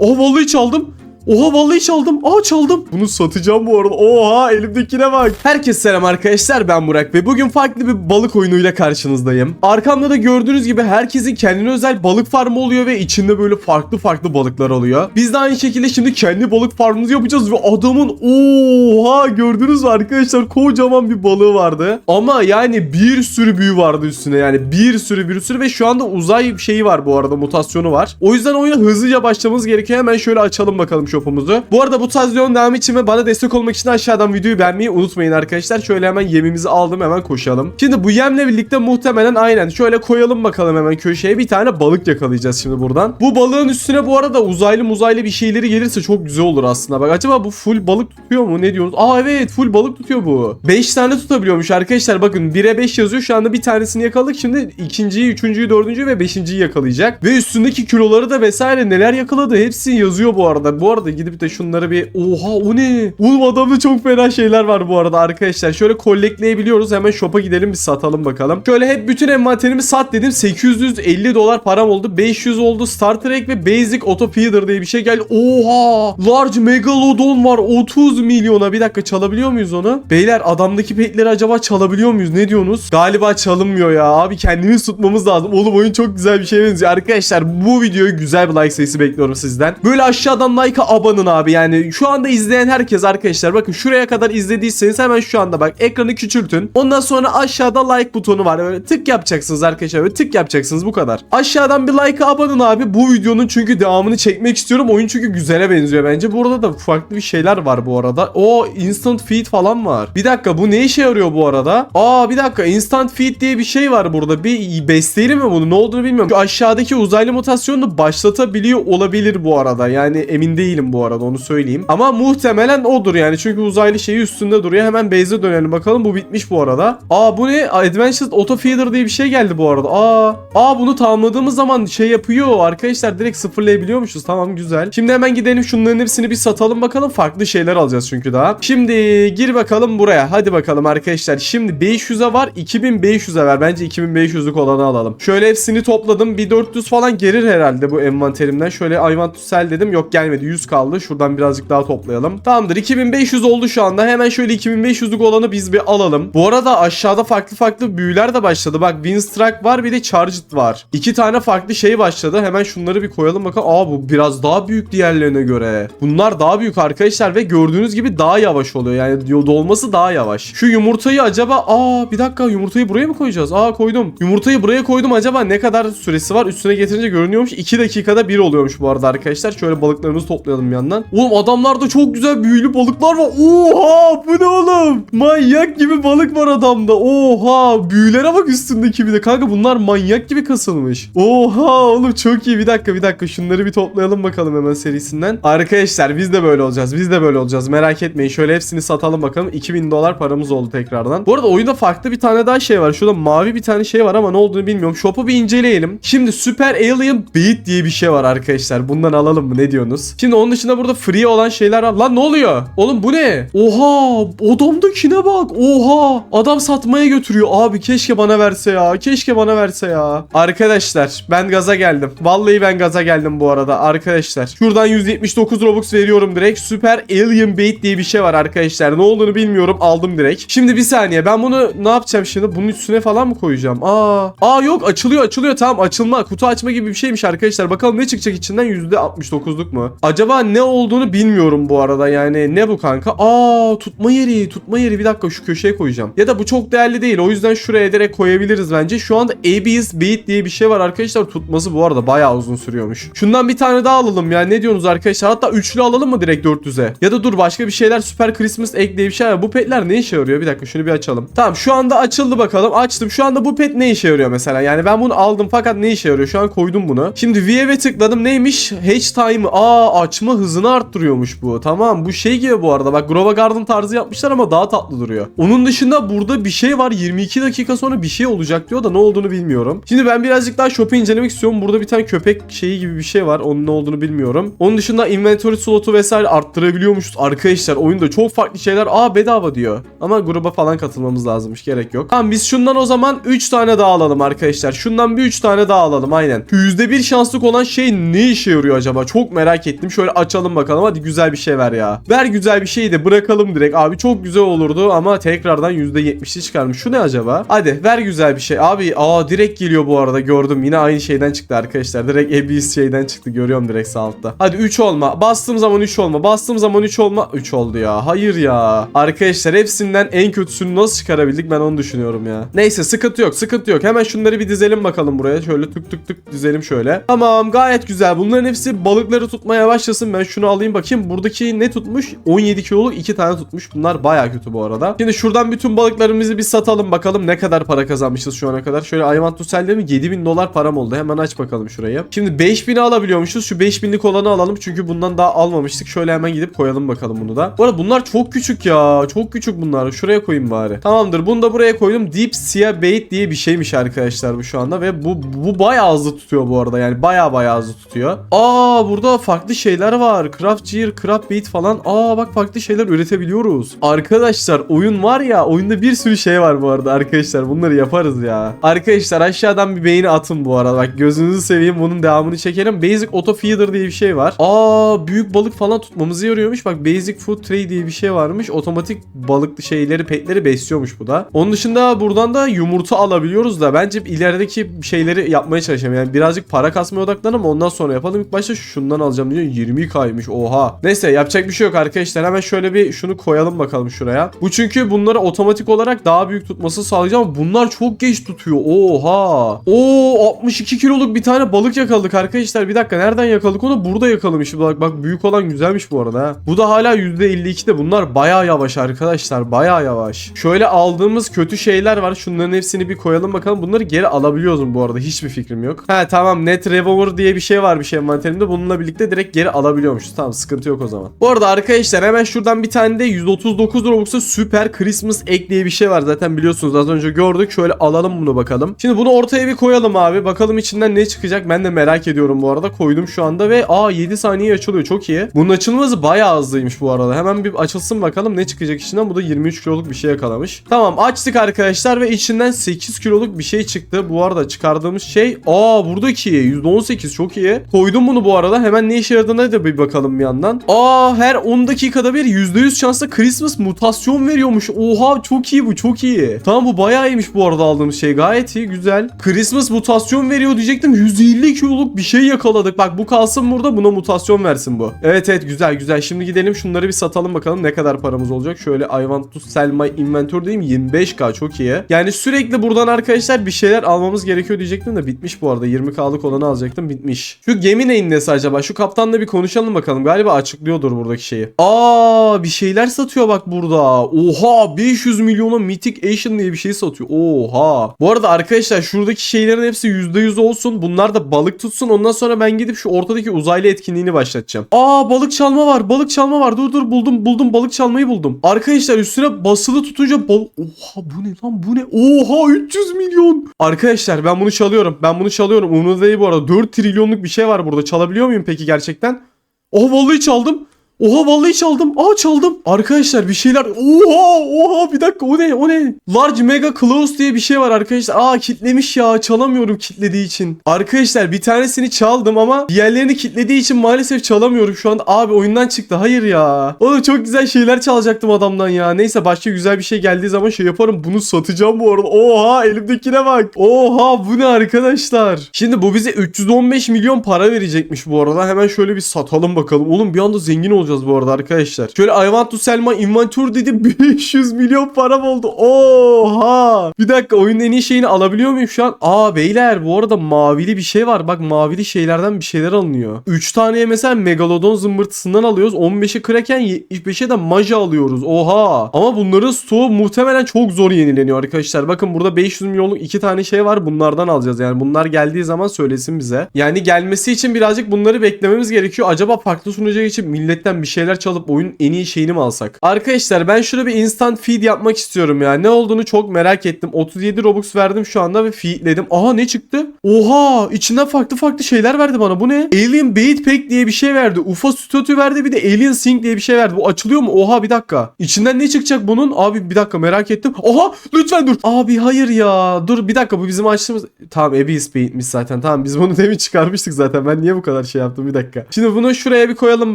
Oha vallahi çaldım. Oha vallahi çaldım. Aa çaldım. Bunu satacağım bu arada. Oha elimdekine bak. Herkese selam arkadaşlar ben Burak ve bugün farklı bir balık oyunuyla karşınızdayım. Arkamda da gördüğünüz gibi herkesin kendine özel balık farmı oluyor ve içinde böyle farklı farklı balıklar oluyor. Biz de aynı şekilde şimdi kendi balık farmımızı yapacağız ve adamın oha gördünüz mü arkadaşlar kocaman bir balığı vardı. Ama yani bir sürü büyü vardı üstüne yani bir sürü bir sürü ve şu anda uzay şeyi var bu arada mutasyonu var. O yüzden oyuna hızlıca başlamamız gerekiyor. Hemen şöyle açalım bakalım shop'umuzu. Bu arada bu tarz videonun devamı için ve bana destek olmak için aşağıdan videoyu beğenmeyi unutmayın arkadaşlar. Şöyle hemen yemimizi aldım hemen koşalım. Şimdi bu yemle birlikte muhtemelen aynen şöyle koyalım bakalım hemen köşeye bir tane balık yakalayacağız şimdi buradan. Bu balığın üstüne bu arada uzaylı muzaylı bir şeyleri gelirse çok güzel olur aslında. Bak acaba bu full balık tutuyor mu? Ne diyorsunuz? Aa evet full balık tutuyor bu. 5 tane tutabiliyormuş arkadaşlar. Bakın 1'e 5 yazıyor. Şu anda bir tanesini yakaladık. Şimdi ikinciyi, üçüncüyü, dördüncüyü ve beşinciyi yakalayacak. Ve üstündeki kiloları da vesaire neler yakaladı. Hepsi yazıyor bu arada. Bu arada gidip de şunları bir... Oha o ne? Oğlum adamda çok fena şeyler var bu arada arkadaşlar. Şöyle kollekleyebiliyoruz. Hemen shop'a gidelim bir satalım bakalım. Şöyle hep bütün envanterimi sat dedim. 850 dolar param oldu. 500 oldu. Star Trek ve Basic Auto Feeder diye bir şey geldi. Oha! Large Megalodon var. 30 milyona. Bir dakika çalabiliyor muyuz onu? Beyler adamdaki petleri acaba çalabiliyor muyuz? Ne diyorsunuz? Galiba çalınmıyor ya. Abi kendimiz tutmamız lazım. Oğlum oyun çok güzel bir şeye benziyor. Arkadaşlar bu videoyu güzel bir like sayısı bekliyorum sizden. Böyle aşağıdan like'a abanın abi. Yani şu anda izleyen herkes arkadaşlar bakın şuraya kadar izlediyseniz hemen şu anda bak ekranı küçültün. Ondan sonra aşağıda like butonu var. Böyle tık yapacaksınız arkadaşlar. Böyle tık yapacaksınız bu kadar. Aşağıdan bir like'a abanın abi. Bu videonun çünkü devamını çekmek istiyorum. Oyun çünkü güzele benziyor bence. Burada da farklı bir şeyler var bu arada. O instant feed falan var. Bir dakika bu ne işe yarıyor bu arada? Aa bir dakika instant feed diye bir şey var burada. Bir besleyelim mi bunu? Ne olduğunu bilmiyorum. Şu aşağıdaki uzaylı mutasyonunu başlatabiliyor olabilir bu arada. Yani emin değilim bu arada onu söyleyeyim. Ama muhtemelen odur yani. Çünkü uzaylı şeyi üstünde duruyor. Hemen base'e dönelim bakalım. Bu bitmiş bu arada. Aa bu ne? Advanced Auto Feeder diye bir şey geldi bu arada. Aa, aa bunu tamamladığımız zaman şey yapıyor. Arkadaşlar direkt sıfırlayabiliyormuşuz. Tamam güzel. Şimdi hemen gidelim şunların hepsini bir satalım bakalım. Farklı şeyler alacağız çünkü daha. Şimdi gir bakalım buraya. Hadi bakalım arkadaşlar. Şimdi 500'e var. 2500'e ver. Bence 2500'lük olanı alalım. Şöyle hepsini topladım. Bir 400 falan gelir herhalde bu envanterimden. Şöyle I want to sell dedim. Yok gelmedi. 100 kaldı. Şuradan birazcık daha toplayalım. Tamamdır. 2500 oldu şu anda. Hemen şöyle 2500'lük olanı biz bir alalım. Bu arada aşağıda farklı farklı büyüler de başladı. Bak Winstruck var bir de Charged var. İki tane farklı şey başladı. Hemen şunları bir koyalım bakalım. Aa bu biraz daha büyük diğerlerine göre. Bunlar daha büyük arkadaşlar ve gördüğünüz gibi daha yavaş oluyor. Yani dolması daha yavaş. Şu yumurtayı acaba aa bir dakika yumurtayı buraya mı koyacağız? Aa koydum. Yumurtayı buraya koydum. Acaba ne kadar süresi var? Üstüne getirince görünüyormuş. 2 dakikada bir oluyormuş bu arada arkadaşlar. Şöyle balıklarımızı toplayalım bir yandan. Oğlum adamlarda çok güzel büyülü balıklar var. Oha bu ne oğlum? Manyak gibi balık var adamda. Oha büyülere bak üstündeki bir de. Kanka bunlar manyak gibi kasılmış. Oha oğlum çok iyi. Bir dakika bir dakika şunları bir toplayalım bakalım hemen serisinden. Arkadaşlar biz de böyle olacağız. Biz de böyle olacağız. Merak etmeyin. Şöyle hepsini satalım bakalım. 2000 dolar paramız oldu tekrardan. Bu arada oyunda farklı bir tane daha şey var. Şurada mavi bir tane şey var ama ne olduğunu bilmiyorum. Shop'u bir inceleyelim. Şimdi Super Alien Beat diye bir şey var arkadaşlar. Bundan alalım mı? Ne diyorsunuz? Şimdi onun dışında burada free olan şeyler var. Lan ne oluyor? Oğlum bu ne? Oha! Adamdakine bak. Oha! Adam satmaya götürüyor. Abi keşke bana verse ya. Keşke bana verse ya. Arkadaşlar ben gaza geldim. Vallahi ben gaza geldim bu arada arkadaşlar. Şuradan 179 Robux veriyorum direkt. Super Alien Bait diye bir şey var arkadaşlar. Ne olduğunu bilmiyorum. Aldım direkt. Şimdi bir saniye. Ben bunu ne yapacağım şimdi? Bunun üstüne falan mı koyacağım? Aa. Aa yok açılıyor açılıyor. Tamam açılma. Kutu açma gibi bir şeymiş arkadaşlar. Bakalım ne çıkacak içinden? %69'luk mu? Acaba ne olduğunu bilmiyorum bu arada. Yani ne bu kanka? Aa tutma yeri. Tutma yeri. Bir dakika şu köşeye koyacağım. Ya da bu çok değerli değil. O yüzden şuraya direkt koyabiliriz bence. Şu anda ABS Bait diye bir şey var arkadaşlar. Tutması bu arada bayağı uzun sürüyormuş. Şundan bir tane daha alalım ya. Ne diyorsunuz arkadaşlar? Hatta üçlü alalım mı direkt 400'e? Ya da dur başka bir şeyler Super Christmas Egg bir şey var. Bu petler ne işe yarıyor? Bir dakika şunu bir açalım. Tamam şu anda açıldı bakalım. Açtım. Şu anda bu pet ne işe yarıyor mesela? Yani ben bunu aldım fakat ne işe yarıyor? Şu an koydum bunu. Şimdi view'e tıkladım. Neymiş? Hatch time'ı. Aa açma taşıma hızını arttırıyormuş bu. Tamam bu şey gibi bu arada. Bak Grova Garden tarzı yapmışlar ama daha tatlı duruyor. Onun dışında burada bir şey var. 22 dakika sonra bir şey olacak diyor da ne olduğunu bilmiyorum. Şimdi ben birazcık daha shop'u incelemek istiyorum. Burada bir tane köpek şeyi gibi bir şey var. Onun ne olduğunu bilmiyorum. Onun dışında inventory slotu vesaire arttırabiliyormuşuz. Arkadaşlar oyunda çok farklı şeyler. Aa bedava diyor. Ama gruba falan katılmamız lazımmış. Gerek yok. Tamam biz şundan o zaman 3 tane daha alalım arkadaşlar. Şundan bir 3 tane daha alalım aynen. %1 şanslık olan şey ne işe yarıyor acaba? Çok merak ettim. Şöyle açalım bakalım. Hadi güzel bir şey ver ya. Ver güzel bir şey de bırakalım direkt. Abi çok güzel olurdu ama tekrardan %70'li çıkarmış. Şu ne acaba? Hadi ver güzel bir şey. Abi aa direkt geliyor bu arada gördüm. Yine aynı şeyden çıktı arkadaşlar. Direkt Abyss şeyden çıktı. Görüyorum direkt sağ altta. Hadi 3 olma. Bastığım zaman 3 olma. Bastığım zaman 3 olma. 3 oldu ya. Hayır ya. Arkadaşlar hepsinden en kötüsünü nasıl çıkarabildik ben onu düşünüyorum ya. Neyse sıkıntı yok. Sıkıntı yok. Hemen şunları bir dizelim bakalım buraya. Şöyle tık tık tık dizelim şöyle. Tamam gayet güzel. Bunların hepsi balıkları tutmaya başlasın. Ben şunu alayım bakayım. Buradaki ne tutmuş? 17 kiloluk 2 tane tutmuş. Bunlar baya kötü bu arada. Şimdi şuradan bütün balıklarımızı bir satalım bakalım ne kadar para kazanmışız şu ana kadar. Şöyle sell mi? 7000 dolar param oldu. Hemen aç bakalım şurayı. Şimdi 5000'i alabiliyormuşuz. Şu 5000'lik olanı alalım. Çünkü bundan daha almamıştık. Şöyle hemen gidip koyalım bakalım bunu da. Bu arada bunlar çok küçük ya. Çok küçük bunlar. Şuraya koyayım bari. Tamamdır. Bunu da buraya koydum. Deep Sea Bait diye bir şeymiş arkadaşlar bu şu anda. Ve bu bu bayağı hızlı tutuyor bu arada. Yani bayağı bayağı hızlı tutuyor. Aa burada farklı şeyler var. Craft Gear, Craft Bait falan. Aa bak farklı şeyler üretebiliyoruz. Arkadaşlar oyun var ya. Oyunda bir sürü şey var bu arada arkadaşlar. Bunları yaparız ya. Arkadaşlar aşağıdan bir beğeni atın bu arada. Bak gözünüzü seveyim. Bunun devamını çekelim. Basic Auto Feeder diye bir şey var. Aa büyük balık falan tutmamızı yarıyormuş. Bak Basic Food Tray diye bir şey varmış. Otomatik balıklı şeyleri, petleri besliyormuş bu da. Onun dışında buradan da yumurta alabiliyoruz da bence ilerideki şeyleri yapmaya çalışacağım. Yani birazcık para kasmaya odaklanalım ondan sonra yapalım. İlk başta şundan alacağım diyor. 20 kaymış. Oha. Neyse yapacak bir şey yok arkadaşlar. Hemen şöyle bir şunu koyalım bakalım şuraya. Bu çünkü bunları otomatik olarak daha büyük tutması sağlayacak ama bunlar çok geç tutuyor. Oha. Oo 62 kiloluk bir tane balık yakaladık arkadaşlar. Bir dakika nereden yakaladık onu? Burada yakalamışız. Bak bak büyük olan güzelmiş bu arada. Bu da hala %52'de. Bunlar baya yavaş arkadaşlar. Baya yavaş. Şöyle aldığımız kötü şeyler var. Şunların hepsini bir koyalım bakalım. Bunları geri alabiliyoruz mu bu arada? Hiçbir fikrim yok. Ha tamam net revolver diye bir şey var bir şey envanterimde. Bununla birlikte direkt geri alabiliyormuşuz. Tamam sıkıntı yok o zaman. Bu arada arkadaşlar hemen şuradan bir tane de 139 Robux'a süper Christmas egg diye bir şey var. Zaten biliyorsunuz az önce gördük. Şöyle alalım bunu bakalım. Şimdi bunu ortaya bir koyalım abi. Bakalım içinden ne çıkacak. Ben de merak ediyorum bu arada. Koydum şu anda ve aa 7 saniye açılıyor. Çok iyi. Bunun açılması bayağı hızlıymış bu arada. Hemen bir açılsın bakalım ne çıkacak içinden. Bu da 23 kiloluk bir şey yakalamış. Tamam açtık arkadaşlar ve içinden 8 kiloluk bir şey çıktı. Bu arada çıkardığımız şey aa buradaki %18 çok iyi. Koydum bunu bu arada. Hemen ne işe yaradığına da bir bakalım bir yandan. Aa her 10 dakikada bir %100 şansla Christmas mutasyon veriyormuş. Oha çok iyi bu çok iyi. Tamam bu bayağı iyiymiş bu arada aldığımız şey. Gayet iyi güzel. Christmas mutasyon veriyor diyecektim. 150 kiloluk bir şey yakaladık. Bak bu kalsın burada buna mutasyon versin bu. Evet evet güzel güzel. Şimdi gidelim şunları bir satalım bakalım ne kadar paramız olacak. Şöyle I want to sell my inventory diyeyim 25k çok iyi. Yani sürekli buradan arkadaşlar bir şeyler almamız gerekiyor diyecektim de bitmiş bu arada. 20k'lık olanı alacaktım bitmiş. Şu gemi neyin nesi acaba? Şu kaptanla bir konuşalım bakalım. Galiba açıklıyordur buradaki şeyi. Aa bir şeyler satıyor bak burada. Oha 500 milyona Mythic Asian diye bir şey satıyor. Oha. Bu arada arkadaşlar şuradaki şeylerin hepsi %100 olsun. Bunlar da balık tutsun. Ondan sonra ben gidip şu ortadaki uzaylı etkinliğini başlatacağım. Aa balık çalma var. Balık çalma var. Dur dur buldum buldum balık çalmayı buldum. Arkadaşlar üstüne basılı tutunca bal... Oha bu ne lan bu ne? Oha 300 milyon. Arkadaşlar ben bunu çalıyorum. Ben bunu çalıyorum. Umurumda değil bu arada. 4 trilyonluk bir şey var burada. Çalabiliyor muyum peki gerçekten? Oha vallahi çaldım. Oha vallahi çaldım. Aa çaldım. Arkadaşlar bir şeyler. Oha oha bir dakika o ne o ne? Large Mega Close diye bir şey var arkadaşlar. Aa kitlemiş ya çalamıyorum kitlediği için. Arkadaşlar bir tanesini çaldım ama diğerlerini kitlediği için maalesef çalamıyorum şu anda. Abi oyundan çıktı. Hayır ya. Oğlum çok güzel şeyler çalacaktım adamdan ya. Neyse başka güzel bir şey geldiği zaman şey yaparım. Bunu satacağım bu arada. Oha elimdekine bak. Oha bu ne arkadaşlar? Şimdi bu bize 315 milyon para verecekmiş bu arada. Hemen şöyle bir satalım bakalım. Oğlum bir anda zengin olacağız olacağız bu arada arkadaşlar. Şöyle I want to sell my inventory dedim 500 milyon param oldu. Oha. Bir dakika oyunun en iyi şeyini alabiliyor muyum şu an? Aa beyler bu arada mavili bir şey var. Bak mavili şeylerden bir şeyler alınıyor. 3 taneye mesela Megalodon zımbırtısından alıyoruz. 15'i Kraken 75'e de Maja alıyoruz. Oha. Ama bunların stoğu muhtemelen çok zor yenileniyor arkadaşlar. Bakın burada 500 milyonluk 2 tane şey var. Bunlardan alacağız. Yani bunlar geldiği zaman söylesin bize. Yani gelmesi için birazcık bunları beklememiz gerekiyor. Acaba farklı sunucuya geçip milletten bir şeyler çalıp oyunun en iyi şeyini mi alsak? Arkadaşlar ben şurada bir instant feed yapmak istiyorum ya. Ne olduğunu çok merak ettim. 37 Robux verdim şu anda ve feedledim. Aha ne çıktı? Oha içinden farklı farklı şeyler verdi bana. Bu ne? Alien Bait Pack diye bir şey verdi. UFO statü verdi bir de Alien Sync diye bir şey verdi. Bu açılıyor mu? Oha bir dakika. İçinden ne çıkacak bunun? Abi bir dakika merak ettim. Oha lütfen dur. Abi hayır ya. Dur bir dakika bu bizim açtığımız. Tamam Abyss Bait'miş zaten. Tamam biz bunu demin çıkarmıştık zaten. Ben niye bu kadar şey yaptım bir dakika. Şimdi bunu şuraya bir koyalım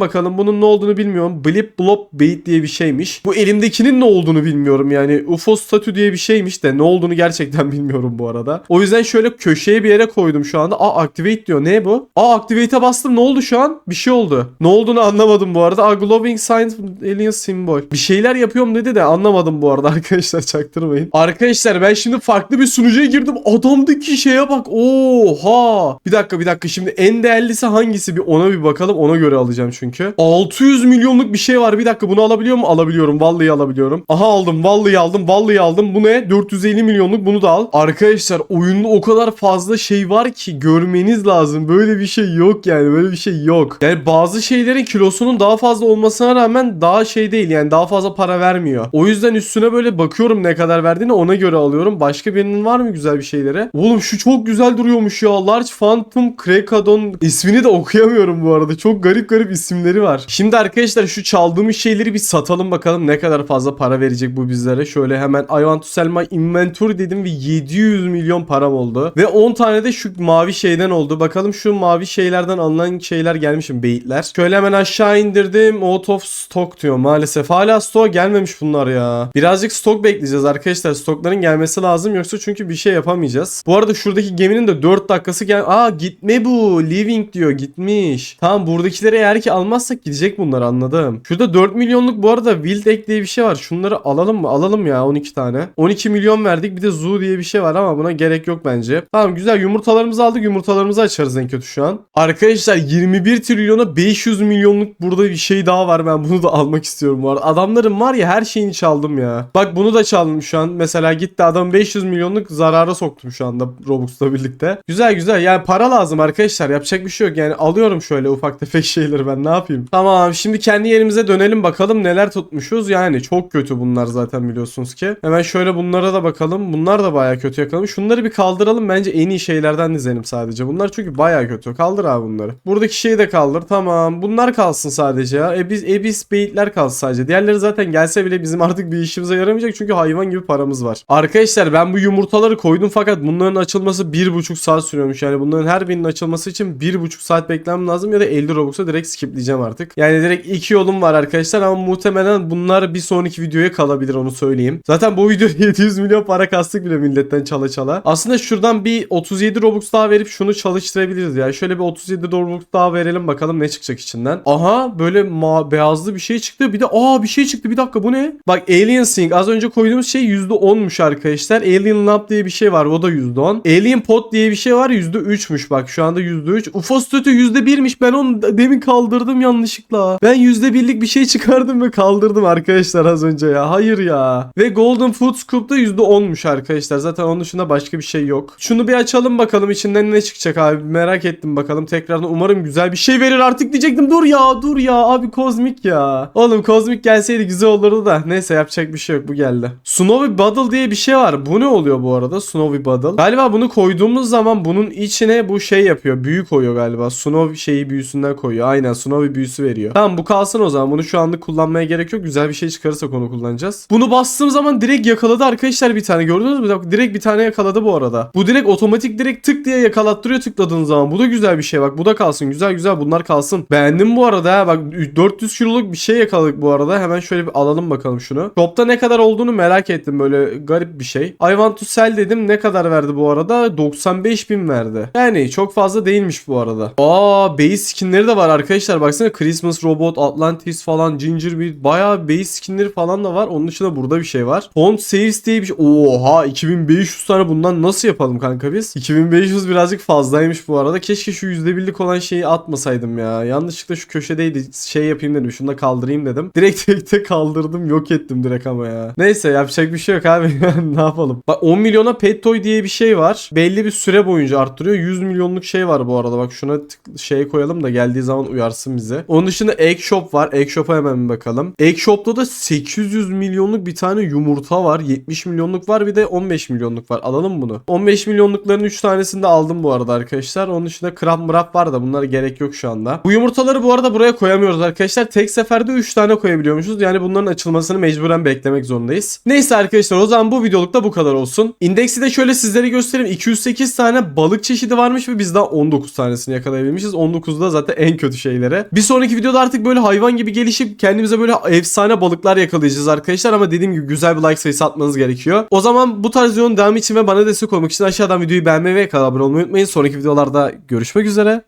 bakalım. Bunun ne olduğunu bilmiyorum. Blip Blop Bait diye bir şeymiş. Bu elimdekinin ne olduğunu bilmiyorum yani. UFO statü diye bir şeymiş de ne olduğunu gerçekten bilmiyorum bu arada. O yüzden şöyle köşeye bir yere koydum şu anda. Aa activate diyor. Ne bu? Aa activate'e bastım. Ne oldu şu an? Bir şey oldu. Ne olduğunu anlamadım bu arada. Aa glowing sign alien symbol. Bir şeyler yapıyorum dedi de anlamadım bu arada arkadaşlar çaktırmayın. Arkadaşlar ben şimdi farklı bir sunucuya girdim. Adamdaki şeye bak. Oha. Bir dakika bir dakika. Şimdi en değerlisi hangisi? Bir ona bir bakalım. Ona göre alacağım çünkü. 600 milyonluk bir şey var. Bir dakika bunu alabiliyor mu? Alabiliyorum. Vallahi alabiliyorum. Aha aldım. Vallahi aldım. Vallahi aldım. Bu ne? 450 milyonluk. Bunu da al. Arkadaşlar oyunda o kadar fazla şey var ki görmeniz lazım. Böyle bir şey yok yani. Böyle bir şey yok. Yani bazı şeylerin kilosunun daha fazla olmasına rağmen daha şey değil. Yani daha fazla para vermiyor. O yüzden üstüne böyle bakıyorum ne kadar verdiğini ona göre alıyorum. Başka birinin var mı güzel bir şeylere? Oğlum şu çok güzel duruyormuş ya. Large Phantom Krakadon ismini de okuyamıyorum bu arada. Çok garip garip isimleri var. Şimdi arkadaşlar şu çaldığımız şeyleri bir satalım bakalım ne kadar fazla para verecek bu bizlere. Şöyle hemen I want to sell my inventory dedim ve 700 milyon param oldu. Ve 10 tane de şu mavi şeyden oldu. Bakalım şu mavi şeylerden alınan şeyler gelmişim beyitler. Şöyle hemen aşağı indirdim. Out of stock diyor maalesef. Hala stock gelmemiş bunlar ya. Birazcık stok bekleyeceğiz arkadaşlar. Stokların gelmesi lazım yoksa çünkü bir şey yapamayacağız. Bu arada şuradaki geminin de 4 dakikası gel... Aa gitme bu. Leaving diyor gitmiş. Tamam buradakileri eğer ki almazsak gidecek bunlar anladım. Şurada 4 milyonluk bu arada Wild Egg diye bir şey var. Şunları alalım mı? Alalım ya 12 tane. 12 milyon verdik. Bir de Zoo diye bir şey var ama buna gerek yok bence. Tamam güzel yumurtalarımızı aldık. Yumurtalarımızı açarız en kötü şu an. Arkadaşlar 21 trilyona 500 milyonluk burada bir şey daha var. Ben bunu da almak istiyorum bu arada. Adamların var ya her şeyini çaldım ya. Bak bunu da çaldım şu an. Mesela gitti adam 500 milyonluk zarara soktum şu anda Robux'la birlikte. Güzel güzel. Yani para lazım arkadaşlar. Yapacak bir şey yok. Yani alıyorum şöyle ufak tefek şeyleri ben ne yapayım. Tamam şimdi kendi yerimize dönelim bakalım neler tutmuşuz. Yani çok kötü bunlar zaten biliyorsunuz ki. Hemen şöyle bunlara da bakalım. Bunlar da baya kötü yakalım. Şunları bir kaldıralım. Bence en iyi şeylerden dizelim sadece. Bunlar çünkü baya kötü. Kaldır abi bunları. Buradaki şeyi de kaldır. Tamam. Bunlar kalsın sadece ya. Ebis, ebis beyitler kalsın sadece. Diğerleri zaten gelse bile bizim artık bir işimize yaramayacak. Çünkü hayvan gibi paramız var. Arkadaşlar ben bu yumurtaları koydum fakat bunların açılması bir buçuk saat sürüyormuş. Yani bunların her birinin açılması için bir buçuk saat beklemem lazım ya da 50 Robux'a direkt skipleyeceğim artık. Yani direkt iki yolum var arkadaşlar ama muhtemelen bunlar bir sonraki videoya kalabilir onu söyleyeyim. Zaten bu video 700 milyon para kastık bile milletten çala çala. Aslında şuradan bir 37 Robux daha verip şunu çalıştırabiliriz ya. Şöyle bir 37 Robux daha verelim bakalım ne çıkacak içinden. Aha böyle ma beyazlı bir şey çıktı. Bir de aa bir şey çıktı. Bir dakika bu ne? Bak Alien Sync az önce koyduğumuz şey %10'muş arkadaşlar. Alien Lab diye bir şey var. O da %10. Alien Pot diye bir şey var. %3'müş bak. Şu anda %3. UFO statü %1'miş. Ben onu demin kaldırdım yanlışlıkla. Ben %1'lik bir şey çıkardım ve kaldırdım arkadaşlar az önce ya. Hayır ya. Ve Golden Food Scoop'ta %10'muş arkadaşlar. Zaten onun dışında başka bir şey yok. Şunu bir açalım bakalım içinden ne çıkacak abi. Merak ettim bakalım tekrardan. Umarım güzel bir şey verir artık diyecektim. Dur ya dur ya abi kozmik ya. Oğlum kozmik gelseydi güzel olurdu da. Neyse yapacak bir şey yok bu geldi. Snowy Bottle diye bir şey var. Bu ne oluyor bu arada? Snowy Bottle. Galiba bunu koyduğumuz zaman bunun içine bu şey yapıyor. Büyü koyuyor galiba. Snow şeyi büyüsünden koyuyor. Aynen Snowy büyüsü veriyor. Tamam bu kalsın o zaman. Bunu şu anda kullanmaya gerek yok. Güzel bir şey çıkarırsak onu kullanacağız. Bunu bastığım zaman direkt yakaladı arkadaşlar bir tane. Gördünüz mü? Bak, direkt bir tane yakaladı bu arada. Bu direkt otomatik direkt tık diye yakalattırıyor tıkladığın zaman. Bu da güzel bir şey bak. Bu da kalsın. Güzel güzel bunlar kalsın. Beğendim bu arada ha. Bak 400 kiloluk bir şey yakaladık bu arada. Hemen şöyle bir alalım bakalım şunu. Shop'ta ne kadar olduğunu merak ettim. Böyle garip bir şey. I want to sell dedim. Ne kadar verdi bu arada? 95 bin verdi. Yani çok fazla değilmiş bu arada. Aa base skinleri de var arkadaşlar. Baksana Christmas Robot, Atlantis falan, Gingerbeard bayağı base skinleri falan da var. Onun dışında burada bir şey var. Font Saves diye bir şey. Oha 2500 tane bundan nasıl yapalım kanka biz? 2500 birazcık fazlaymış bu arada. Keşke şu %1'lik olan şeyi atmasaydım ya. Yanlışlıkla şu köşedeydi şey yapayım dedim. Şunu da kaldırayım dedim. Direkt tekte kaldırdım yok ettim direkt ama ya. Neyse yapacak bir şey yok abi. ne yapalım? Bak 10 milyona pet toy diye bir şey var. Belli bir süre boyunca arttırıyor. 100 milyonluk şey var bu arada. Bak şuna şey koyalım da geldiği zaman uyarsın bize. Onun dışında Egg Shop var. Egg Shop'a hemen bir bakalım. Egg Shop'ta da 800 milyonluk bir tane yumurta var. 70 milyonluk var bir de 15 milyonluk var. Alalım bunu. 15 milyonlukların 3 tanesini de aldım bu arada arkadaşlar. Onun dışında krab mrap var da bunlara gerek yok şu anda. Bu yumurtaları bu arada buraya koyamıyoruz arkadaşlar. Tek seferde 3 tane koyabiliyormuşuz. Yani bunların açılmasını mecburen beklemek zorundayız. Neyse arkadaşlar o zaman bu videolukta bu kadar olsun. İndeksi de şöyle sizlere göstereyim. 208 tane balık çeşidi varmış ve biz daha 19 tanesini yakalayabilmişiz. 19'da zaten en kötü şeylere. Bir sonraki videoda artık böyle hayvan gibi gelişip kendimize böyle efsane balıklar yakalayacağız arkadaşlar. Ama dediğim gibi güzel bir like sayısı atmanız gerekiyor. O zaman bu tarz videonun devamı için ve bana destek olmak için aşağıdan videoyu beğenmeyi ve kanala abone olmayı unutmayın. Sonraki videolarda görüşmek üzere.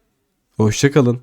Hoşçakalın.